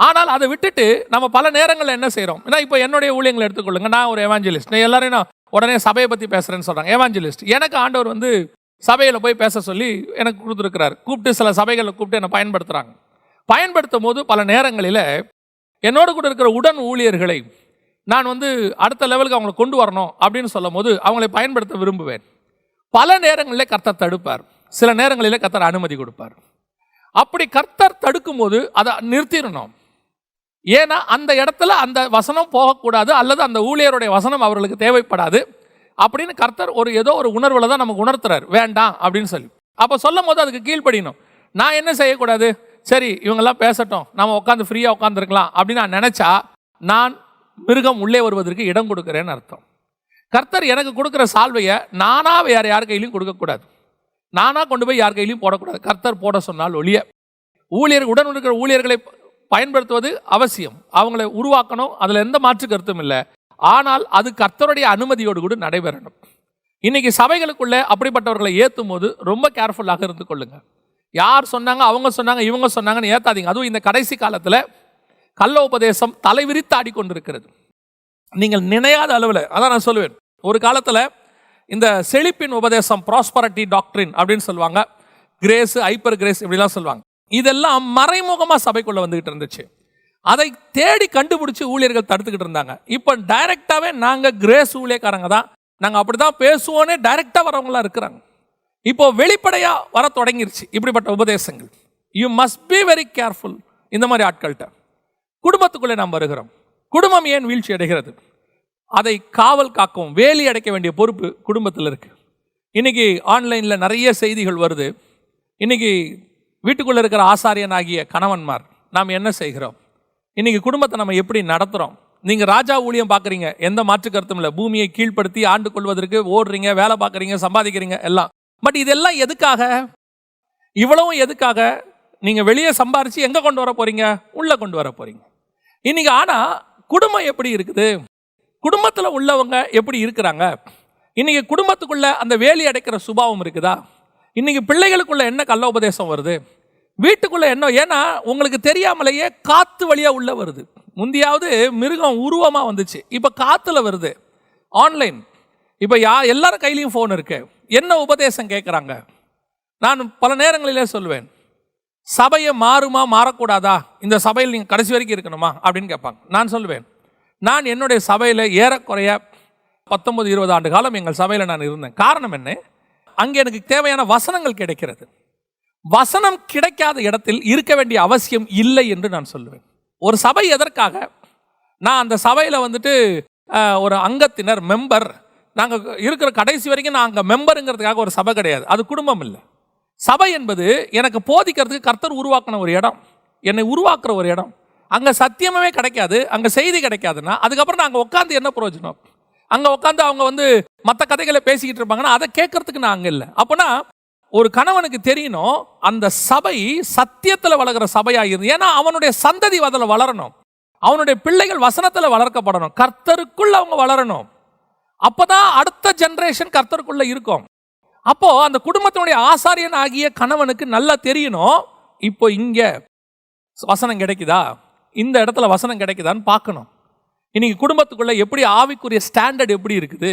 ஆனால் அதை விட்டுட்டு நம்ம பல நேரங்களில் என்ன செய்கிறோம் ஏன்னா இப்போ என்னுடைய ஊழியங்களை எடுத்துக்கொள்ளுங்க. நான் ஒரு எவாஞ்சலிஸ்ட் நான் எல்லாரையும் நான் உடனே சபையை பற்றி பேசுகிறேன்னு சொல்கிறாங்க எவாஞ்சலிஸ்ட் எனக்கு ஆண்டவர் வந்து சபையில் போய் பேச சொல்லி எனக்கு கொடுத்துருக்கிறார். கூப்பிட்டு சில சபைகளை கூப்பிட்டு என்னை பயன்படுத்துகிறாங்க பயன்படுத்தும் போது பல நேரங்களில் என்னோடு கூட இருக்கிற உடன் ஊழியர்களை நான் வந்து அடுத்த லெவலுக்கு அவங்களை கொண்டு வரணும் அப்படின்னு சொல்லும் போது அவங்களை பயன்படுத்த விரும்புவேன். பல நேரங்களில் கர்த்தர் தடுப்பார். சில நேரங்களில் கர்த்தர் அனுமதி கொடுப்பார். அப்படி கர்த்தர் தடுக்கும் போது அதை நிறுத்திடணும். ஏன்னா அந்த இடத்துல அந்த வசனம் போகக்கூடாது அல்லது அந்த ஊழியருடைய வசனம் அவர்களுக்கு தேவைப்படாது. அப்படின்னு கர்த்தர் ஒரு ஏதோ ஒரு உணர்வில் தான் நமக்கு உணர்த்துறாரு. வேண்டாம் அப்படின்னு சொல்லி. அப்போ சொல்லும் போது அதுக்கு கீழ்ப்படியணும். நான் என்ன செய்யக்கூடாது? சரி இவங்கெல்லாம் பேசட்டும். நம்ம உட்காந்து ஃப்ரீயாக உட்காந்துருக்கலாம் அப்படின்னு நான் நினச்சா நான் மிருகம் உள்ளே வருவதற்கு இடம் கொடுக்குறேன்னு அர்த்தம். கர்த்தர் எனக்கு கொடுக்குற சால்வையை நானாக வேறு யார் கையிலையும் கொடுக்கக்கூடாது. நானாக கொண்டு போய் யார் கையிலையும் போடக்கூடாது. கர்த்தர் போட சொன்னால் ஒழிய ஊழியர் உடன் இருக்கிற ஊழியர்களை பயன்படுத்துவது அவசியம். அவங்களை உருவாக்கணும். அதில் எந்த மாற்று கருத்தும் இல்லை. ஆனால் அது கர்த்தருடைய அனுமதியோடு கூட நடைபெறணும். இன்னைக்கு சபைகளுக்குள்ளே அப்படிப்பட்டவர்களை ஏற்றும் போது ரொம்ப கேர்ஃபுல்லாக இருந்து கொள்ளுங்கள் யார் சொன்னாங்க அவங்க சொன்னாங்க இவங்க சொன்னாங்கன்னு ஏற்றாதீங்க அதுவும் இந்த கடைசி காலத்தில் கள்ள உபதேசம் தலைவிரித்து ஆடிக்கொண்டிருக்கிறது நீங்கள் நினையாத அளவில் அதான் நான் சொல்லுவேன். ஒரு காலத்தில் இந்த செழிப்பின் உபதேசம் ப்ராஸ்பரட்டி டாக்டரின் அப்படின்னு சொல்லுவாங்க. கிரேஸ் ஹைப்பர் கிரேஸ் இப்படிலாம் சொல்லுவாங்க. இதெல்லாம் மறைமுகமாக சபைக்குள்ளே வந்துகிட்டு இருந்துச்சு. அதை தேடி கண்டுபிடிச்சி ஊழியர்கள் தடுத்துக்கிட்டு இருந்தாங்க. இப்போ டைரெக்டாகவே நாங்கள் கிரேஸ் ஊழியக்காரங்க தான். நாங்கள் அப்படி தான் பேசுவோன்னே டைரெக்டாக வரவங்களாம் இருக்கிறாங்க. இப்போ வெளிப்படையாக வர தொடங்கிருச்சு. இப்படிப்பட்ட உபதேசங்கள். You must be very careful இந்த மாதிரி ஆட்கள்கிட்ட. குடும்பத்துக்குள்ளே நாம் வருகிறோம். குடும்பம் ஏன் வீழ்ச்சி அடைகிறது? அதை காவல் காக்கவும் வேலி அடைக்க வேண்டிய பொறுப்பு குடும்பத்தில் இருக்கு. இன்னைக்கு ஆன்லைனில் நிறைய செய்திகள் வருது. இன்னைக்கு வீட்டுக்குள்ளே இருக்கிற ஆசாரியன் ஆகிய கணவன்மார் நாம் என்ன செய்கிறோம்? இன்னைக்கு குடும்பத்தை நம்ம எப்படி நடத்துகிறோம் நீங்கள் ராஜா ஊழியம் பார்க்குறீங்க. எந்த மாற்று கருத்தும் இல்லை. பூமியை கீழ்ப்படுத்தி ஆண்டு கொள்வதற்கு ஓடுறீங்க வேலை பார்க்குறீங்க சம்பாதிக்கிறீங்க எல்லாம். பட் இதெல்லாம் எதுக்காக? இவ்வளவும் எதுக்காக? நீங்கள் வெளியே சம்பாரித்து எங்கே கொண்டு வர போகிறீங்க உள்ளே கொண்டு வர போகிறீங்க இன்னைக்கு ஆனால் குடும்பம் எப்படி இருக்குது? குடும்பத்தில் உள்ளவங்க எப்படி இருக்கிறாங்க? இன்றைக்கி குடும்பத்துக்குள்ளே அந்த வேலி அடைக்கிற சுபாவம் இருக்குதா? இன்றைக்கி பிள்ளைகளுக்குள்ளே என்ன கள்ள உபதேசம் வருது? வீட்டுக்குள்ளே என்ன? ஏன்னா உங்களுக்கு தெரியாமலேயே காற்று வழியாக உள்ளே வருது. முந்தியாவது மிருகம் உருவமாக வந்துச்சு. இப்போ காற்றுல வருது. ஆன்லைன் இப்போ யா எல்லாரும் கையிலையும் ஃபோன் இருக்குது என்ன உபதேசம் கேட்குறாங்க நான் பல நேரங்களிலே சொல்லுவேன் சபையை மாறுமா மாறக்கூடாதா? இந்த சபையில் நீங்கள் கடைசி வரைக்கும் இருக்கணுமா? அப்படின்னு கேட்பாங்க. நான் சொல்லுவேன் நான் என்னுடைய சபையில் ஏறக்குறைய பத்தொன்பது இருபது ஆண்டு காலம் எங்கள் சபையில் நான் இருந்தேன். காரணம் என்ன? அங்கே எனக்கு தேவையான வசனங்கள் கிடைக்கிறது. வசனம் கிடைக்காத இடத்தில் இருக்க வேண்டிய அவசியம் இல்லை என்று நான் சொல்லுவேன் ஒரு சபை எதற்காக? நான் அந்த சபையில் வந்துட்டு ஒரு அங்கத்தினர் மெம்பர் நாங்கள் இருக்கிற கடைசி வரைக்கும் நாங்கள் அங்கே மெம்பருங்கிறதுக்காக ஒரு சபை கிடையாது. அது குடும்பம் இல்லை. சபை என்பது எனக்கு போதிக்கிறதுக்கு கர்த்தர் உருவாக்கின ஒரு இடம். என்னை உருவாக்குற ஒரு இடம். அங்கே சத்தியமே கிடைக்காது அங்கே செய்தி கிடைக்காதுன்னா அதுக்கப்புறம் நான் அங்கே உட்காந்து என்ன பிரயோஜனம் அங்கே உட்காந்து அவங்க வந்து மற்ற கதைகளை பேசிக்கிட்டு இருப்பாங்கன்னா அதை கேட்கறதுக்கு நான் அங்கே இல்லை. அப்போனா ஒரு கணவனுக்கு தெரியணும் அந்த சபை சத்தியத்தில் வளர்கிற சபையாக இருந்து ஏன்னா அவனுடைய சந்ததி அதில் வளரணும். அவனுடைய பிள்ளைகள் வசனத்தில் வளர்க்கப்படணும். கர்த்தருக்குள் அவங்க வளரணும். அப்பதான் அடுத்த ஜென்ரேஷன் கர்த்தருக்குள்ள இருக்கும். அப்போ அந்த குடும்பத்தினுடைய ஆசாரியன் ஆகிய கணவனுக்கு நல்லா தெரியணும் இப்போ இங்க வசனம் கிடைக்குதா? இந்த இடத்துல வசனம் கிடைக்குதான்னு பார்க்கணும். இன்னைக்கு குடும்பத்துக்குள்ள எப்படி ஆவிக்குரிய ஸ்டாண்டர்ட் எப்படி இருக்குது?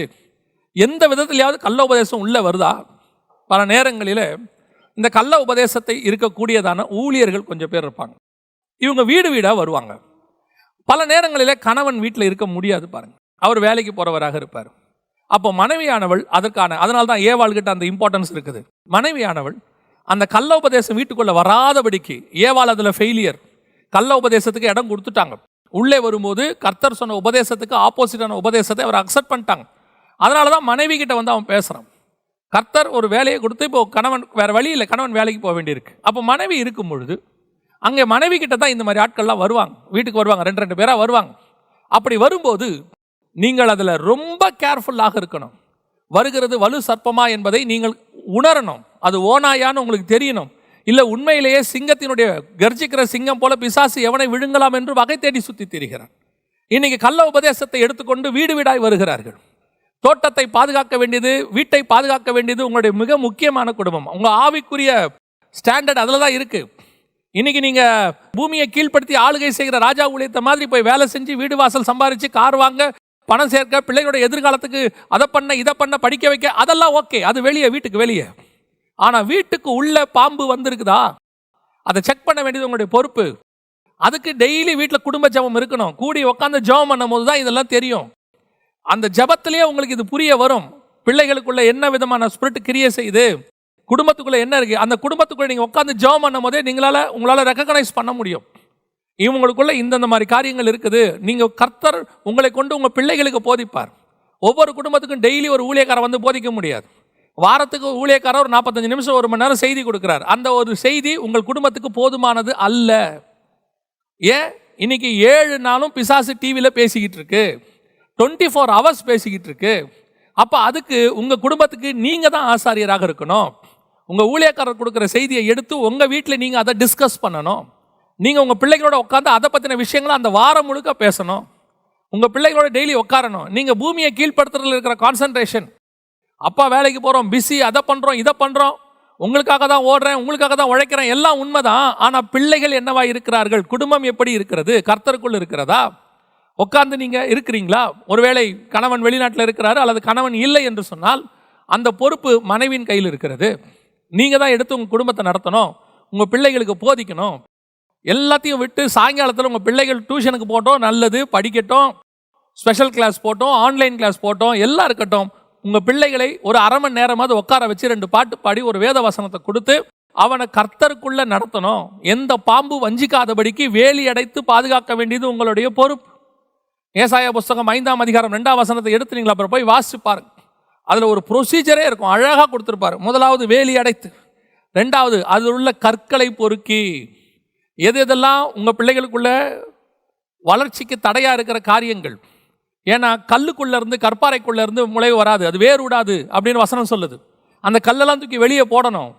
எந்த விதத்திலையாவது கள்ள உபதேசம் உள்ளே வருதா? பல நேரங்களில் இந்த கள்ள உபதேசத்தை இருக்கக்கூடியதான ஊழியர்கள் கொஞ்சம் பேர் இருப்பாங்க. இவங்க வீடு வீடாக வருவாங்க. பல நேரங்களில் கணவன் வீட்டில் இருக்க முடியாது பாருங்க. அவர் வேலைக்கு போறவராக இருப்பார். அப்போ மனைவியானவள் அதற்கான அதனால தான் ஏவாள்கிட்ட அந்த இம்பார்ட்டன்ஸ் இருக்குது. மனைவியானவள் அந்த கள்ள உபதேசம் வீட்டுக்குள்ள வராதபடிக்கு ஏவாள் அதில் ஃபெயிலியர் கள்ள உபதேசத்துக்கு இடம் கொடுத்துட்டாங்க. உள்ளே வரும்போது கர்த்தர் சொன்ன உபதேசத்துக்கு ஆப்போசிட்டான உபதேசத்தை அவர் அக்செப்ட் பண்ணிட்டாங்க. அதனால தான் மனைவி கிட்ட வந்து அவன் பேசுகிறான் கர்த்தர் ஒரு வேலையை கொடுத்து இப்போ கணவன் வேற வழி இல்லை கணவன் வேலைக்கு போக வேண்டியிருக்கு. அப்போ மனைவி இருக்கும் பொழுது அங்கே மனைவி கிட்ட தான் இந்த மாதிரி ஆட்கள்லாம் வருவாங்க. வீட்டுக்கு வருவாங்க ரெண்டு ரெண்டு பேராக வருவாங்க. அப்படி வரும்போது நீங்கள் அதில் ரொம்ப கேர்ஃபுல்லாக இருக்கணும். வருகிறது வலு சர்ப்பமா என்பதை நீங்கள் உணரணும். அது ஓனாயான்னு உங்களுக்கு தெரியணும். இல்லை உண்மையிலேயே சிங்கத்தினுடைய கர்ஜிக்கிற சிங்கம் போல பிசாசு எவனை விழுங்கலாம் என்று வகை தேடி சுற்றி திரிகிறான். இன்னைக்கு கள்ள உபதேசத்தை எடுத்துக்கொண்டு வீடு வீடாய் வருகிறார்கள். தோட்டத்தை பாதுகாக்க வேண்டியது வீட்டை பாதுகாக்க வேண்டியது உங்களுடைய மிக முக்கியமான குடும்பம். உங்கள் ஆவிக்குரிய ஸ்டாண்டர்ட் அதில் தான் இருக்குது இன்னைக்கு நீங்கள் பூமியை கீழ்ப்படுத்தி ஆளுகை செய்கிற ராஜா ஊழியத்தை மாதிரி போய் வேலை செஞ்சு வீடு வாசல் சம்பாரித்து கார் வாங்க பணம் சேர்க்க பிள்ளைகளோட எதிர்காலத்துக்கு அதை பண்ண இதை பண்ண படிக்க வைக்க அதெல்லாம் ஓகே அது வெளியே வீட்டுக்கு வெளியே. ஆனால் வீட்டுக்கு உள்ள பாம்பு வந்திருக்குதா? அதை செக் பண்ண வேண்டியது உங்களுடைய பொறுப்பு. அதுக்கு டெய்லி வீட்டில் குடும்ப ஜெபம் இருக்கணும். கூடி உட்காந்து ஜபம் பண்ணும் போது தான் இதெல்லாம் தெரியும். அந்த ஜபத்திலேயே உங்களுக்கு இது புரிய வரும். பிள்ளைகளுக்குள்ள என்ன விதமான ஸ்பிரிட் கிரியே செய்யுது? குடும்பத்துக்குள்ளே என்ன இருக்குது அந்த குடும்பத்துக்குள்ளே நீங்கள் உட்காந்து ஜபம் பண்ணும் போதே நீங்களால் உங்களால் ரெக்கக்னைஸ் பண்ண முடியும். இவங்களுக்குள்ள இந்தந்த மாதிரி காரியங்கள் இருக்குது. நீங்கள் கர்த்தர் உங்களை கொண்டு உங்கள் பிள்ளைகளுக்கு போதிப்பார். ஒவ்வொரு குடும்பத்துக்கும் டெய்லி ஒரு ஊழியக்காரர் வந்து போதிக்க முடியாது. வாரத்துக்கு ஊழியக்காரர் ஒரு நாற்பத்தஞ்சு நிமிஷம் ஒரு மணி நேரம் செய்தி கொடுக்குறார். அந்த ஒரு செய்தி உங்கள் குடும்பத்துக்கு போதுமானது அல்ல. ஏன்? இன்னைக்கு ஏழு நாளும் பிசாசு டிவியில் பேசிக்கிட்டு இருக்கு. டுவெண்ட்டி ஃபோர் ஹவர்ஸ் பேசிக்கிட்டு இருக்கு. அப்போ அதுக்கு உங்கள் குடும்பத்துக்கு நீங்கள் தான் ஆசாரியராக இருக்கணும். உங்கள் ஊழியக்காரர் கொடுக்குற செய்தியை எடுத்து உங்கள் வீட்டில் நீங்கள் அதை டிஸ்கஸ் பண்ணணும். நீங்கள் உங்கள் பிள்ளைகளோட உட்காந்து அதை பற்றின விஷயங்களை அந்த வாரம் முழுக்க பேசணும். உங்கள் பிள்ளைகளோட டெய்லி உட்காரணும் நீங்கள் பூமியை கீழ்ப்படுத்துறதுல இருக்கிற கான்சன்ட்ரேஷன் அப்பா வேலைக்கு போகிறோம் பிஸி அதை பண்ணுறோம் இதை பண்ணுறோம் உங்களுக்காக தான் ஓடுறேன் உங்களுக்காக தான் உழைக்கிறேன் எல்லாம் உண்மைதான். ஆனால் பிள்ளைகள் என்னவா இருக்கிறார்கள்? குடும்பம் எப்படி இருக்கிறது? கர்த்தருக்குள் இருக்கிறதா? உட்காந்து நீங்கள் இருக்கிறீங்களா? ஒருவேளை கணவன் வெளிநாட்டில் இருக்கிறாரு அல்லது கணவன் இல்லை என்று சொன்னால் அந்த பொறுப்பு மனைவியின் கையில் இருக்கிறது. நீங்கள் தான் எடுத்து உங்கள் குடும்பத்தை நடத்தணும். உங்கள் பிள்ளைகளுக்கு போதிக்கணும். எல்லாத்தையும் விட்டு சாயங்காலத்தில் உங்கள் பிள்ளைகள் டியூஷனுக்கு போட்டோம் நல்லது படிக்கட்டும் ஸ்பெஷல் கிளாஸ் போட்டோம் ஆன்லைன் கிளாஸ் போட்டோம் எல்லாம் இருக்கட்டும் உங்கள் பிள்ளைகளை ஒரு அரை மணி நேரமாவது உட்கார வச்சு ரெண்டு பாட்டு பாடி ஒரு வேத வசனத்தை கொடுத்து அவனை கர்த்தருக்குள்ள நடத்தணும். எந்த பாம்பு வஞ்சிக்காதபடிக்கு வேலி அடைத்து பாதுகாக்க வேண்டியது உங்களுடைய பொறுப்பு. ஏசாய புஸ்தகம் ஐந்தாம் அதிகாரம் ரெண்டாம் வசனத்தை எடுத்து நீங்கள் அப்புறம் போய் வாசிச்சு பாருங்க. அதில் ஒரு ப்ரொசீஜரே இருக்கும். அழகாக கொடுத்துருப்பாரு. முதலாவது வேலி அடைத்து. ரெண்டாவது அதில் உள்ள கற்களை பொறுக்கி. எது எதெல்லாம் உங்கள் பிள்ளைகளுக்குள்ள வளர்ச்சிக்கு தடையாக இருக்கிற காரியங்கள்? ஏன்னா கல்லுக்குள்ளேருந்து கற்பாறைக்குள்ளேருந்து முளைவு வராது. அது வேர் விடாது அப்படின்னு வசனம் சொல்லுது. அந்த கல்லெல்லாம் தூக்கி வெளியே போடணும்.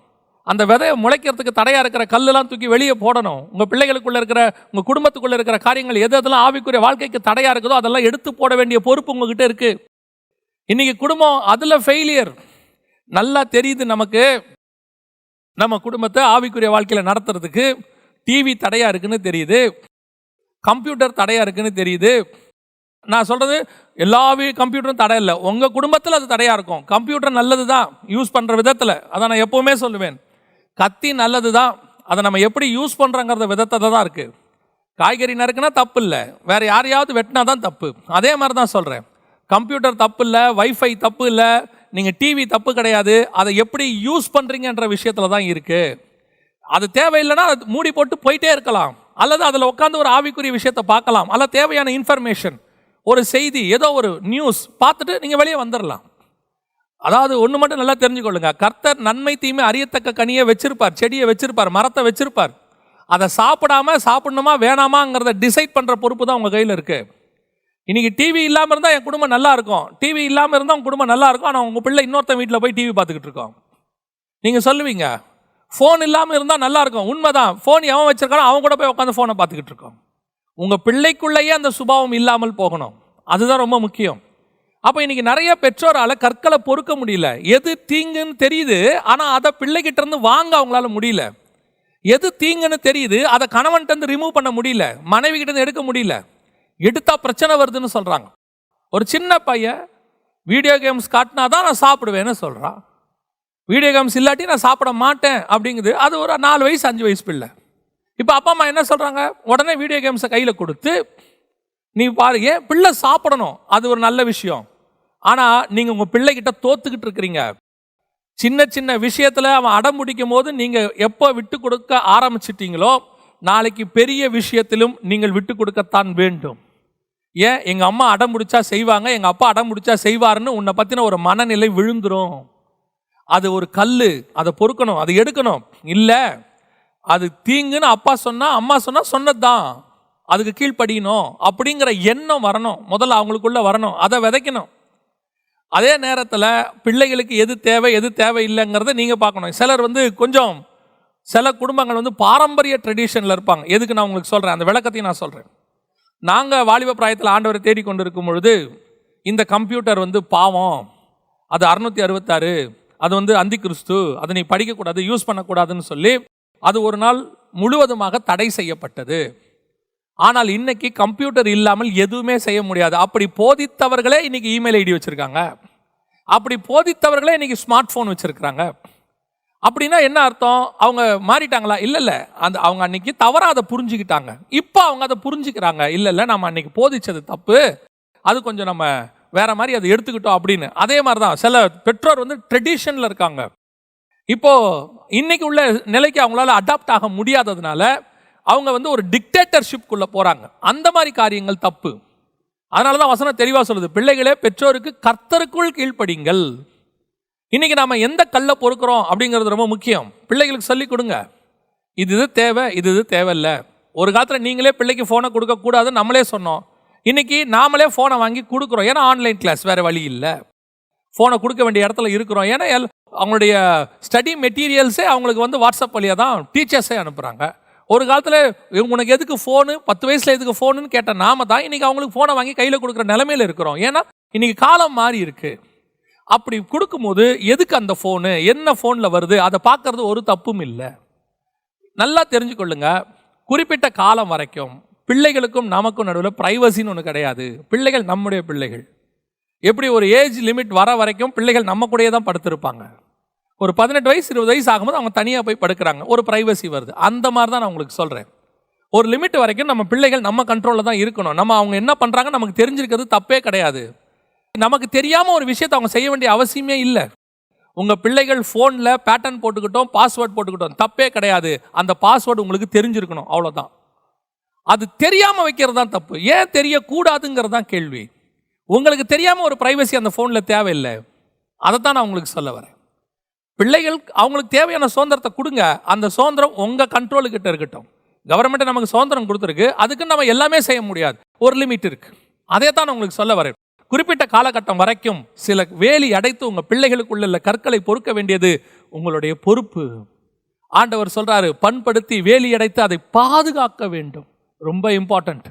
அந்த விதையை முளைக்கிறதுக்கு தடையாக இருக்கிற கல்லெல்லாம் தூக்கி வெளியே போடணும். உங்கள் பிள்ளைகளுக்குள்ளே இருக்கிற உங்கள் குடும்பத்துக்குள்ளே இருக்கிற காரியங்கள் எது எதெல்லாம் ஆவிக்குரிய வாழ்க்கைக்கு தடையாக இருக்குதோ அதெல்லாம் எடுத்து போட வேண்டிய பொறுப்பு உங்ககிட்ட இருக்கு. இன்னைக்கு குடும்பம் அதில் ஃபெயிலியர் நல்லா தெரியுது நமக்கு. நம்ம குடும்பத்தை ஆவிக்குரிய வாழ்க்கையில் நடத்துறதுக்கு டிவி தடையாக இருக்குன்னு தெரியுது. கம்ப்யூட்டர் தடையாக இருக்குன்னு தெரியுது. நான் சொல்கிறது எல்லா வீ- கம்ப்யூட்டரும் தடை இல்லை. உங்கள் குடும்பத்தில் அது தடையாக இருக்கும். கம்ப்யூட்டர் நல்லது தான். யூஸ் பண்ணுற விதத்தில். அதை நான் எப்போவுமே சொல்லுவேன். கத்தி நல்லது தான். அதை நம்ம எப்படி யூஸ் பண்ணுறோங்கிறத விதத்தில் தான் இருக்குது காய்கறி நறுக்குனா தப்பு இல்லை. வேறு யாரையாவது வெட்டினா தான் தப்பு. அதே மாதிரி தான் சொல்கிறேன் கம்ப்யூட்டர் தப்பு இல்லை. வைஃபை தப்பு இல்லை. நீங்கள் டிவி தப்பு கிடையாது. அதை எப்படி யூஸ் பண்ணுறீங்கன்ற விஷயத்தில் தான் இருக்குது அது தேவையில்லைன்னா அது மூடி போட்டு போயிட்டே இருக்கலாம். அல்லது அதில் உட்காந்து ஒரு ஆவிக்குரிய விஷயத்தை பார்க்கலாம். அல்ல தேவையான இன்ஃபர்மேஷன் ஒரு செய்தி ஏதோ ஒரு நியூஸ் பார்த்துட்டு நீங்கள் வெளியே வந்துடலாம் அதாவது ஒன்று மட்டும் நல்லா தெரிஞ்சுக்கொள்ளுங்க. கர்த்தர் நன்மை தீமை அறியத்தக்க கனியை வச்சிருப்பார் செடியை வச்சிருப்பார் மரத்தை வச்சிருப்பார். அதை சாப்பிடாம சாப்பிடணுமா வேணாமாங்கிறத டிசைட் பண்ணுற பொறுப்பு தான் உங்கள் கையில் இருக்குது இன்றைக்கி டிவி இல்லாமல் இருந்தால் என் குடும்பம் நல்லா இருக்கும். டிவி இல்லாமல் இருந்தால் உங்கள் குடும்பம் நல்லா இருக்கும். ஆனால் உங்கள் பிள்ளை இன்னொருத்தன் வீட்டில் போய் டிவி பார்த்துக்கிட்டு இருக்கோம் நீங்கள் சொல்லுவீங்க ஃபோன் இல்லாமல் இருந்தால் நல்லா இருக்கும். உண்மைதான். ஃபோன் எவன் வச்சிருக்கானோ அவன் கூட போய் உட்காந்து ஃபோனை பார்த்துக்கிட்டு இருக்கோம். உங்கள் பிள்ளைக்குள்ளேயே அந்த சுபாவம் இல்லாமல் போகணும். அதுதான் ரொம்ப முக்கியம். அப்போ இன்னைக்கு நிறைய பெற்றோரால் கற்களை பொறுக்க முடியல. எது தீங்குன்னு தெரியுது ஆனால் அதை பிள்ளைகிட்ட இருந்து வாங்க அவங்களால முடியல. எது தீங்குன்னு தெரியுது அதை கணவன்கிட்ட ரிமூவ் பண்ண முடியல. மனைவி கிட்ட எடுக்க முடியல. எடுத்தா பிரச்சனை வருதுன்னு சொல்கிறாங்க ஒரு சின்ன பையன் வீடியோ கேம்ஸ் காட்டினா தான் நான் சாப்பிடுவேன்னு சொல்கிறான் வீடியோ கேம்ஸ் இல்லாட்டி நான் சாப்பிட மாட்டேன் அப்படிங்குது. அது ஒரு நாலு வயசு அஞ்சு வயசு பிள்ளை. இப்போ அப்பா அம்மா என்ன சொல்கிறாங்க உடனே வீடியோ கேம்ஸை கையில் கொடுத்து நீ பாரு ஏன் பிள்ளை சாப்பிடணும்? அது ஒரு நல்ல விஷயம். ஆனால் நீங்கள் உங்கள் பிள்ளைகிட்ட தோத்துக்கிட்டு இருக்கிறீங்க. சின்ன சின்ன விஷயத்தில் அவன் அடம் பிடிக்கும் போது நீங்கள் எப்போ விட்டு கொடுக்க ஆரம்பிச்சிட்டீங்களோ நாளைக்கு பெரிய விஷயத்திலும் நீங்கள் விட்டு கொடுக்கத்தான் வேண்டும். ஏன்? எங்கள் அம்மா அடம் பிடிச்சா செய்வாங்க எங்கள் அப்பா அடம் பிடிச்சா செய்வாருன்னு உன்னை பற்றின ஒரு மனநிலை விழுந்துரும். அது ஒரு கல் அதை பொறுக்கணும் அதை எடுக்கணும். இல்லை அது தீங்குன்னு அப்பா சொன்னால் அம்மா சொன்னால் சொன்னதுதான். அதுக்கு கீழ்ப்படியணும் அப்படிங்கிற எண்ணம் வரணும். முதல்ல அவங்களுக்குள்ள வரணும் அதை விதைக்கணும். அதே நேரத்தில் பிள்ளைகளுக்கு எது தேவை எது தேவையில்லைங்கிறத நீங்கள் பார்க்கணும். சிலர் வந்து கொஞ்சம் சில குடும்பங்கள் வந்து பாரம்பரிய ட்ரெடிஷனில் இருப்பாங்க. எதுக்கு நான் உங்களுக்கு சொல்கிறேன் அந்த விளக்கத்தையும் நான் சொல்கிறேன் நாங்கள் வாலிப பிராயத்தில் ஆண்டவரை தேடிக்கொண்டு இருக்கும் பொழுது இந்த கம்ப்யூட்டர் வந்து பாவம். அது அறுநூற்றி அறுபத்தாறு. அது வந்து அந்தி கிறிஸ்து அதை நீ படிக்கக்கூடாது யூஸ் பண்ணக்கூடாதுன்னு சொல்லி அது ஒரு நாள் முழுவதுமாக தடை செய்யப்பட்டது. ஆனால் இன்னைக்கு கம்ப்யூட்டர் இல்லாமல் எதுவுமே செய்ய முடியாது. அப்படி போதித்தவர்களே இன்னைக்கு இமெயில் ஐடி வச்சுருக்காங்க. அப்படி போதித்தவர்களே இன்னைக்கு ஸ்மார்ட் ஃபோன் வச்சுருக்குறாங்க. அப்படின்னா என்ன அர்த்தம்? அவங்க மாறிட்டாங்களா? இல்லை இல்லை. அந்த அவங்க அன்னைக்கு தவறாக அதை புரிஞ்சுக்கிட்டாங்க. இப்போ அவங்க அதை புரிஞ்சுக்கிறாங்க. இல்லை இல்லை நம்ம அன்னைக்கு போதிச்சது தப்பு. அது கொஞ்சம் நம்ம வேற மாதிரி அதை எடுத்துக்கிட்டோம் அப்படின்னு. அதே மாதிரி தான் சில பெற்றோர் வந்து ட்ரெடிஷனில் இருக்காங்க. இப்போது இன்னைக்கு உள்ள நிலைக்கு அவங்களால அடாப்ட் ஆக முடியாததுனால அவங்க வந்து ஒரு டிக்டேட்டர்ஷிப்குள்ளே போகிறாங்க அந்த மாதிரி காரியங்கள் தப்பு. அதனால தான் வசனம் தெளிவாக சொல்லுது பிள்ளைகளே பெற்றோருக்கு கர்த்தருக்குள் கீழ்ப்படிங்கள். இன்றைக்கி நாம் எந்த கல்லை பொறுக்கிறோம் அப்படிங்கிறது ரொம்ப முக்கியம். பிள்ளைகளுக்கு சொல்லி கொடுங்க. இது இது தேவை இது இது தேவையில்ல. ஒரு காலத்தில் நீங்களே பிள்ளைக்கு ஃபோனை கொடுக்கக்கூடாதுன்னு நம்மளே சொன்னோம். இன்றைக்கி நாமளே ஃபோனை வாங்கி கொடுக்குறோம். ஏன்னா ஆன்லைன் கிளாஸ் வேறு வழி இல்லை. ஃபோனை கொடுக்க வேண்டிய இடத்துல இருக்கிறோம். ஏன்னா எல் அவங்களுடைய ஸ்டடி மெட்டீரியல்ஸே அவங்களுக்கு வந்து வாட்ஸ்அப் வழியாக தான் டீச்சர்ஸே அனுப்புகிறாங்க ஒரு காலத்தில் உனக்கு எதுக்கு ஃபோனு பத்து வயசில் எதுக்கு ஃபோனுன்னு கேட்ட நாம தான் இன்னைக்கு அவங்களுக்கு ஃபோனை வாங்கி கையில் கொடுக்குற நிலமையில இருக்கிறோம். ஏன்னா இன்றைக்கி காலம் மாறி இருக்குது அப்படி கொடுக்கும்போது எதுக்கு அந்த ஃபோனு என்ன ஃபோனில் வருது? அதை பார்க்குறது ஒரு தப்பும் இல்லை. நல்லா தெரிஞ்சுக்கொள்ளுங்க. குறிப்பிட்ட காலம் வரைக்கும் பிள்ளைகளுக்கும் நமக்கும் நடுவில் ப்ரைவசின்னு ஒன்று கிடையாது. பிள்ளைகள் நம்முடைய பிள்ளைகள். எப்படி ஒரு ஏஜ் லிமிட் வர வரைக்கும் பிள்ளைகள் நம்ம கூடயே தான் படுத்திருப்பாங்க. ஒரு பதினெட்டு வயசு இருபது வயசு ஆகும்போது அவங்க தனியாக போய் படுக்கிறாங்க. ஒரு ப்ரைவசி வருது. அந்த மாதிரி தான் நான் உங்களுக்கு சொல்கிறேன் ஒரு லிமிட் வரைக்கும் நம்ம பிள்ளைகள் நம்ம கண்ட்ரோலில் தான் இருக்கணும். நம்ம அவங்க என்ன பண்ணுறாங்க நமக்கு தெரிஞ்சிருக்கிறது தப்பே கிடையாது. நமக்கு தெரியாமல் ஒரு விஷயத்தை அவங்க செய்ய வேண்டிய அவசியமே இல்லை. உங்கள் பிள்ளைகள் ஃபோனில் பேட்டர்ன் போட்டுக்கிட்டோம் பாஸ்வேர்ட் போட்டுக்கிட்டோம். தப்பே கிடையாது. அந்த பாஸ்வேர்டு உங்களுக்கு தெரிஞ்சிருக்கணும். அவ்வளோதான் அது தெரியாமல் வைக்கிறது தான் தப்பு. ஏன் தெரியக்கூடாதுங்கிறது தான் கேள்வி. உங்களுக்கு தெரியாமல் ஒரு ப்ரைவசி அந்த ஃபோனில் தேவையில்லை. அதை தான் நான் உங்களுக்கு சொல்ல வரேன். பிள்ளைகள் அவங்களுக்கு தேவையான சுதந்திரத்தை கொடுங்க. அந்த சுதந்திரம் உங்கள் கண்ட்ரோலுக்கிட்ட இருக்கட்டும். கவர்மெண்ட் நமக்கு சுதந்திரம் கொடுத்துருக்கு. அதுக்கு நம்ம எல்லாமே செய்ய முடியாது. ஒரு லிமிட் இருக்கு. அதே தான் நான் உங்களுக்கு சொல்ல வரேன். குறிப்பிட்ட காலகட்டம் வரைக்கும் சில வேலி அடைத்து உங்கள் பிள்ளைகளுக்குள்ள கற்களை பொறுக்க வேண்டியது உங்களுடைய பொறுப்பு. ஆண்டவர் சொல்றாரு பண்படுத்தி வேலி அடைத்து அதை பாதுகாக்க வேண்டும். ரொம்ப இம்பார்ட்டண்ட்